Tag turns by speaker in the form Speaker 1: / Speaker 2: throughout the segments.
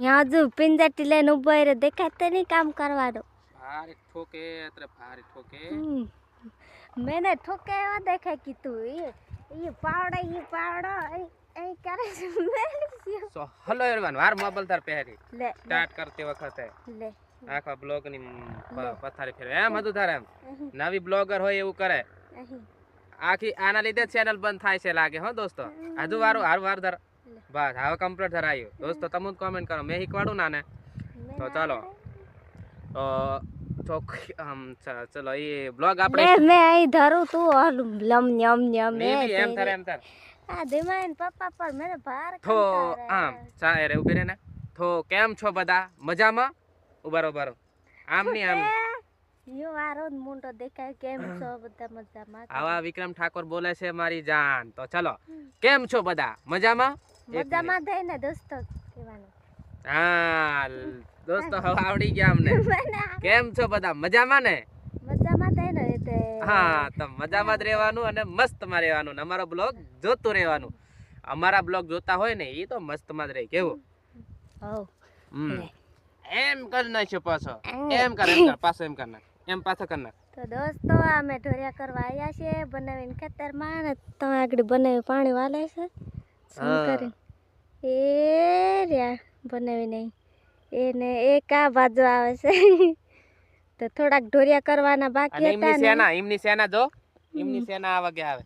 Speaker 1: ત્યાં જો પિંજાટી લઈને ઊભો રહે દેખાતે નહીં કામ કરવાનો.
Speaker 2: ભારે ઠોકે અત્ર ભારે ઠોકે.
Speaker 1: મેને ઠોકે એવા દેખાય કીધું એ એ પાવડા એ પાવડા એ કરે છે મેલી
Speaker 2: સો હલો એરવાન વાર મોબાઈલ તાર પહેરી.
Speaker 1: લે
Speaker 2: સ્ટાર્ટ કરતી વખતે.
Speaker 1: લે.
Speaker 2: આખા બ્લોગની પથારી ફેરવે. એમ હતું તારે એમ? નવી બ્લોગર હોય એવું કરે. આખી આના લીધે ચેનલ બંધ થાય છે લાગે હો દોસ્તો? હજુ વારું હારું વાર ધર. બસ હવે કમ્પ્લીટ થરાયું દોસ્તો તમે કોમેન્ટ કરો. મેં શીખવાડું ના ને તો ચાલો. તો ચોખ્ખી આમ ચલો એ બ્લોગ આપણે
Speaker 1: મેં અહીં ધરું તું ઓલું લમ ન્યમ ન્યમ
Speaker 2: મેં એમ થરે એમ થરે
Speaker 1: આ ધીમાઈન પપ્પા પર મેરે ભાર
Speaker 2: તો આમ ચા રે ઊભી ને. તો કેમ છો બધા? મજામાં? ઉભારો ઉભારો આમ ની આમ.
Speaker 1: યો વારો મુંડો દેખાય. કેમ છો બધા મજામાં?
Speaker 2: આવા વિક્રમ ઠાકોર બોલે છે મારી જાન. તો ચલો. કેમ છો બધા? મજામાં.
Speaker 1: મજામાં થઈ ને દોસ્તો કહેવાનું.
Speaker 2: હા દોસ્તો હવે આવડી ગયા અમને. કેમ છો બધા? મજામાં ને?
Speaker 1: મજામાં થઈ ને એટલે.
Speaker 2: હા તો મજામાં જ રહેવાનું અને મસ્તમાં રહેવાનું ને અમારો બ્લોગ જોતું રહેવાનું. અમારા બ્લોગ જોતા હોય ને એ તો મસ્તમાં જ રહે કેવું? એમ કરી નાખ્યો પાછો.
Speaker 1: એમ.
Speaker 2: કર એમ પાછો એમ કર નાખ. એમ પાછો કર નાખ.
Speaker 1: તો દોસ્તો અમે ઢોરિયા કરવા આવ્યા છીએ બનાવીને ખેતરમાં ને તમે આગળ બનાવી પાણી વાલે છે. શું
Speaker 2: હા.
Speaker 1: કરીને એ રહ્યા બનાવીને. એને એક આ બાજુ આવે છે. તો થોડાક ઢોરિયા કરવાના બાકી હતા ને.
Speaker 2: સેના એમની સેના જો? એમની સેના આ વગે આવે?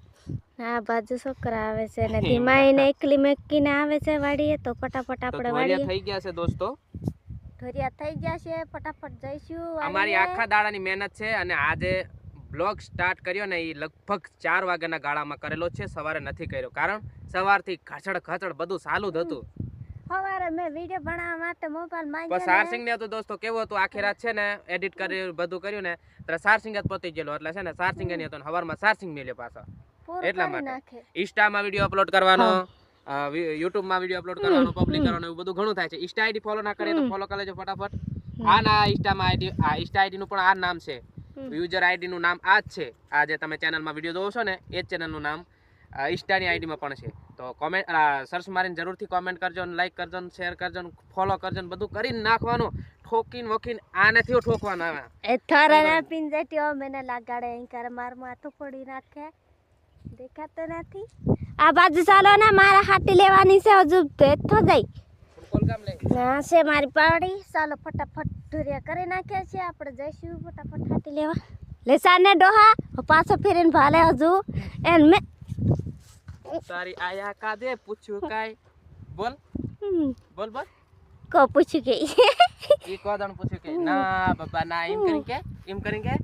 Speaker 1: આ બાજુ છોકરા આવે છે ને ધીમાઈને એકલી મેકીને આવે છે વાડીએ તો ફટાફટ આપણે વાડીએ.
Speaker 2: થઈ ગયા છે દોસ્તો.
Speaker 1: ઢોરિયા થઈ ગયા છે ફટાફટ જઈશું
Speaker 2: અમારી. આખા દાડાની મહેનત છે અને આજે બ્લોગ સ્ટાર્ટ કર્યો ને એ લગભગ ચાર વાગ્યાના ગાળામાં કરેલો છે. સવારે નથી કર્યો. કારણ સવારથી ખચડ ખચડ બધું સાલું જ હતું.
Speaker 1: સવારે મેં વીડિયો બનાવવા માટે મોબાઈલ
Speaker 2: પણ
Speaker 1: માંગ્યો
Speaker 2: સારસિંગ ને હતું દોસ્તો કેવું હતું? આખી રાત છે ને એડિટ બધું કર્યું ને ત્યારે સારસિંગ જ પતી ગયેલો. એટલે છે ને સારસિંગ નહીં હતો ને સવારમાં સારસિંગ મેલ્યો પાછો. એટલા માટે. ઇન્સ્ટામાં વીડિયો અપલોડ કરવાનો યુટ્યુબમાં વીડિયો અપલોડ કરવાનો પબ્લિક કરવાનો એવું બધું ઘણું થાય છે. ઇન્સ્ટા આઈડી ફોલો ના કરીએ તો ફોલો કરી લેજો ફટાફટ. આ ના ઇન્સ્ટામાં આઈડી આ ઇન્સ્ટા આઈડી નું પણ આ નામ છે. યુઝર આઈડી નું નામ આ જ છે. આ જે તમે ચેનલમાં વીડિયો જોવો છો ને એ જ ચેનલનું નામ ઇન્સ્ટાની આઈડીમાં પણ છે. તો કોમેન્ટ સર્ચ મારીને જરૂરથી કોમેન્ટ કરજો ને લાઈક કરજો ને શેર કરજો ને ફોલો કરજો ને બધું કરીને નાખવાનું. ઠોકીને વકીને આ નથી ઠોકવાના
Speaker 1: એ થરાના પિંજટીઓ મને લગાડે અહીં કરે મારું માથું ફોડી નાખે. દેખાતો નથી. આ બાજુ ચાલો ને મારા હાટી લેવાની છે હજુ તો જાય ના છે મારી પાડી. ચાલો ફટાફટ ઢુરિયા કરી નાખ્યા છે. આપણે જઈશું ફટાફટ હાટી લેવા. લેસાને ડોહા પાછો ફેરીને ભાલે હજુ. એન મેં
Speaker 2: તારી આયા કાદે પૂછ્યું કાઈ? બોલ. બોલ બોલ.
Speaker 1: को पूछ
Speaker 2: के ई को दन पूछ के ना बाबा ना इम करेंगे? इम करेंगे?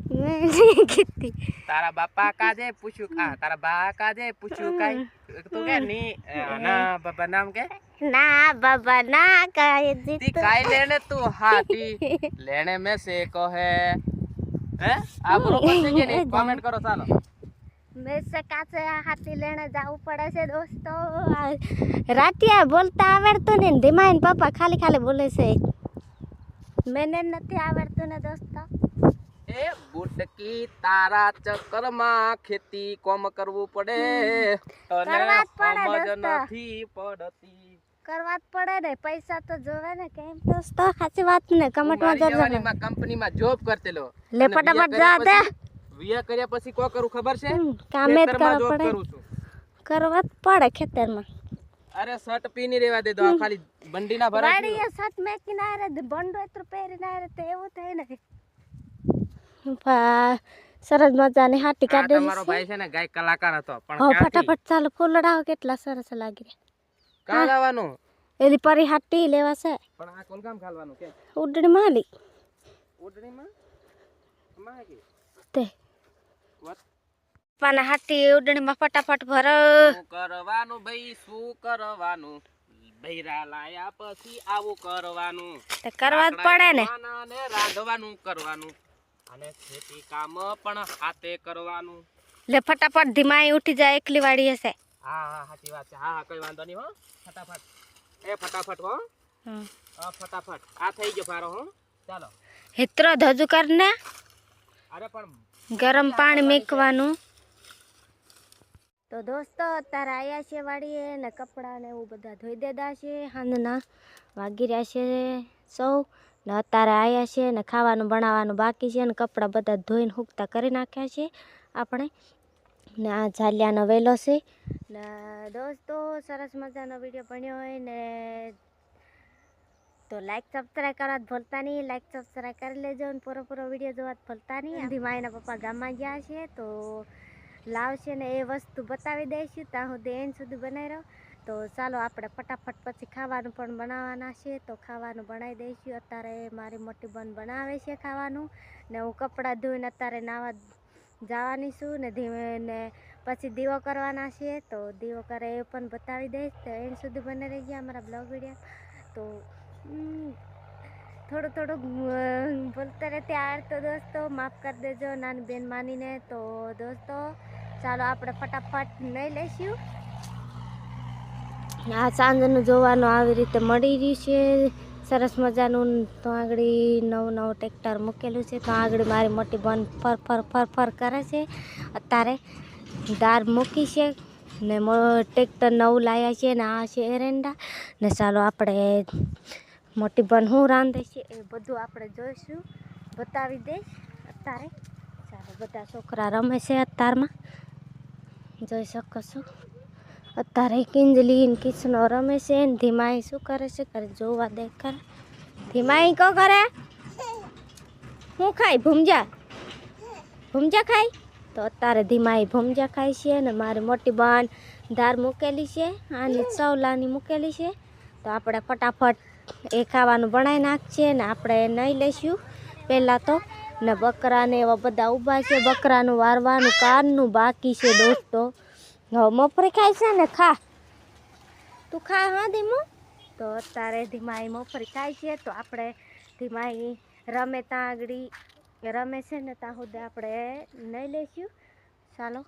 Speaker 1: कितनी तारा बापा
Speaker 2: का दे पूछू का तारा बा का दे पूछू का। हाँ। तू तो के नी ना बाबा नाम
Speaker 1: के ना बाबा ना
Speaker 2: का
Speaker 1: ती
Speaker 2: काई लेने तू हाथी लेने में से को है। हैं? आप रो पछे के नहीं कमेंट करो
Speaker 1: चलो ચાલો હાથી લેણે જવું પડે છે દોસ્તો. આ બોલતા આવડતું ને ધીમા ને પપ્પા ખાલી ખાલી બોલે છે. મેને નથી આવડતું ને દોસ્તો.
Speaker 2: એ બુટકી તારા ચક્કરમાં ખેતી કોમ કરવું પડે. અને સમજ નથી પડતી.
Speaker 1: કરવા જ પડે ને પૈસા તો જોવે ને કેમ દોસ્તો? સાચી વાત ને કમેન્ટમાં
Speaker 2: કંપનીમાં જોબ કરતેલો
Speaker 1: લે. ફટાફટ જા દે
Speaker 2: પછી- વિયા કર્યા પછી કો કરું ખબર છે?
Speaker 1: કામે જ કરવા પડે. કરવા પડે ખેતરમાં.
Speaker 2: અરે શર્ટ પીની રેવા દે દો આ ખાલી બંડીના ભરા
Speaker 1: વાડીએ સટ મેકીને આરે બંડો તો પહેરી ના રે તો એવું થાય ને. ભા, સરસ મજાની હાટી
Speaker 2: કાઢે
Speaker 1: મારો
Speaker 2: ભાઈ છે ને ગાય કલાકાર હતો પણ
Speaker 1: હો ફટાફટ ચાલો ફૂલડાઓ કેટલા સરસ લાગી રહ્યા.
Speaker 2: કા લાવવાનું?
Speaker 1: એલી પરી હાટી લેવા છે
Speaker 2: પણ આ કોલગામ ખાલવાનું કે
Speaker 1: ઉડડી માલી.
Speaker 2: ઉડણીમાં? માં કે
Speaker 1: તે? પાના હાટી ઉડણીમાં ફટાફટ ભરો.
Speaker 2: શું કરવાનું ભાઈ? શું કરવાનું? ભૈરા લાયા પછી આવું કરવાનું.
Speaker 1: તે કરવા જ પડે ને.
Speaker 2: રાંધવાનું કરવાનું. અને ખેતી કામ પણ હાથે કરવાનું.
Speaker 1: લે ફટાફટ ધીમાઈ ઉઠી જાય એકલી વાડી હશે.
Speaker 2: હા હા સાચી વાત છે. હા હા કઈ વાંધો નહીં હો. ફટાફટ. એ ફટાફટ હો. હા ફટાફટ. આ થઈ ગયો ભારો હો. ચાલો.
Speaker 1: હિત્રો ધજુ કરને
Speaker 2: અરે પણ
Speaker 1: ગરમ પાણી મેકવાનું. તો દોસ્તો, અત્યારે આવ્યા છે વાડીએ ને કપડાં ને એવું બધા ધોઈ દેતા છે, હાંજના વાગી રહ્યા છે સૌ. ને અત્યારે આવ્યા છે ને ખાવાનું બનાવવાનું બાકી છે ને કપડાં બધા ધોઈને હુકતા કરી નાખ્યા છે આપણે. ને આ ઝાલિયાનો વેલો છે. ને દોસ્તો, સરસ મજાનો વીડિયો બન્યો હોય ને તો લાઈક સબસ્ક્રાઈબ કરવા ભૂલતા નહીં. લાઈક સબસ્ક્રાઈબ કરી લેજો અને પૂરો પૂરો વીડિયો જોવા ભૂલતા નહીં. આથી માયના પપ્પા ગામમાં ગયા છે તો લાવશે ને એ વસ્તુ બતાવી દઈશું. ત્યાં સુધી એન સુધી બનાવી રહ્યો. તો ચાલો આપણે ફટાફટ પછી ખાવાનું પણ બનાવવાના છે. તો ખાવાનું બનાવી દઈશું. અત્યારે મારી મોટી બન બનાવે છે ખાવાનું. ને હું કપડાં ધોઈને અત્યારે નાવા જવાની છું ને ધીમે ને પછી દીવો કરવાના છે. તો દીવો કરે એ પણ બતાવી દઈશ. તો એન સુધી બને રહી ગયા અમારા બ્લોગ વીડિયો. તો થોડું થોડુંક બોલતા રહેતે યાર તો દોસ્તો, માફ કરી દેજો, નાની બેન માનીને. તો દોસ્તો, ચાલો આપણે ફટાફટ નહીં લઈશું. આ સાંજનું જોવાનું આવી રીતે મળી રહ્યું છે. સરસ મજાનું તો આગળ નવું નવું ટ્રેક્ટર મૂકેલું છે. તો આગળ મારી મોટી બન ફર ફર ફર ફર કરે છે. અત્યારે દાર મૂકી છે ને ટ્રેક્ટર નવું લાવ્યા છે ને આ છે એરંડા. ને ચાલો આપણે મોટી બન હું રાંધે છે એ બધું આપણે જોઈશું. બતાવી દઈશ અત્યારે. ચાલો, બધા છોકરા રમે છે અત્યારમાં. જોઈ શકો અત્યારે કિંજલી કિસનો રમે છે ને ધીમાઈ શું કરે છે? કરે જોવા દે કરે ધીમાઈ કો કરે હું ખાઈ? ભૂમજા? ભૂમજા ખાઈ? તો અત્યારે ધીમાઈ ભૂમજા ખાય છે અને મારી મોટી બહેન ધાર મૂકેલી છે. આની સવલાની મૂકેલી છે. તો આપણે ફટાફટ એ ખાવાનું બનાવી નાખીએ ને આપણે નહીં લઈશું પહેલાં તો ને બકરાને એવા બધા ઊભા છે, બકરાનું વારવાનું કારનું બાકી છે દોસ્તો. હવે મફરી ખાય છે ને, ખા. તું ખા, હા, ધીમો? તો અત્યારે ધીમાઈ મફરી ખાય છે, તો આપણે ધીમાઈ રમે ત્યાં આગળ. રમે છે ને, ત્યાં સુધી આપણે નહીં લઈશું ચાલો.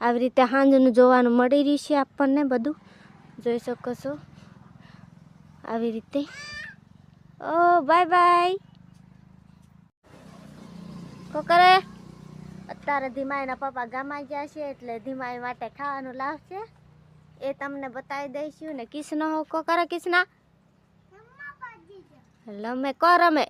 Speaker 1: આવી રીતે સાંજનું જોવાનું મળી રહ્યું છે આપણને બધું. જોઈ શકો છો. આવી રીતે. Oh, bye bye. કો કરે અત્યારે ધીમાઈના પપ્પા ગામમાં ગયા છે એટલે ધીમાઈ માટે ખાવાનું લાવશે. એ તમને બતાવી દઈશું ને કિસનો કો કરે કિસના? લમે કો રમે.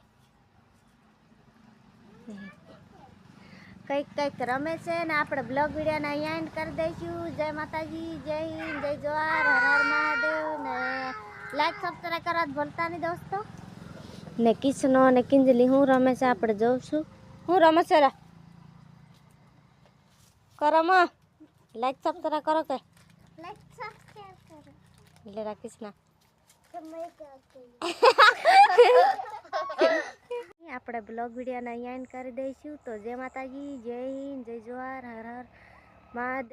Speaker 1: કંઈક કંઈક રમે છે ને આપણે બ્લોગ વિડીયોને અહીંયા એન્ડ કરી દઈશું. જય માતાજી, જય હિન્દ, જય જવાહર, હર હર મહાદેવ ને લાઈક સબસ્ક્રાઈબ કરવા ભૂલતા નહીં દોસ્તો? ને કિસનો અને કિંજલી હું રમે છે આપણે જોઉં છું. હું રમે છે રા. કરો માં. લાઈક સબસ્ક્રાઈબ કરો કે. એટલે રાખીશ ના આપણે બ્લોગ વિડીયોને અહીંયા એન્ડ કરી દઈશું. તો જય માતાજી જય હિન્દ જય જોહાર હર હર મહાદેવ.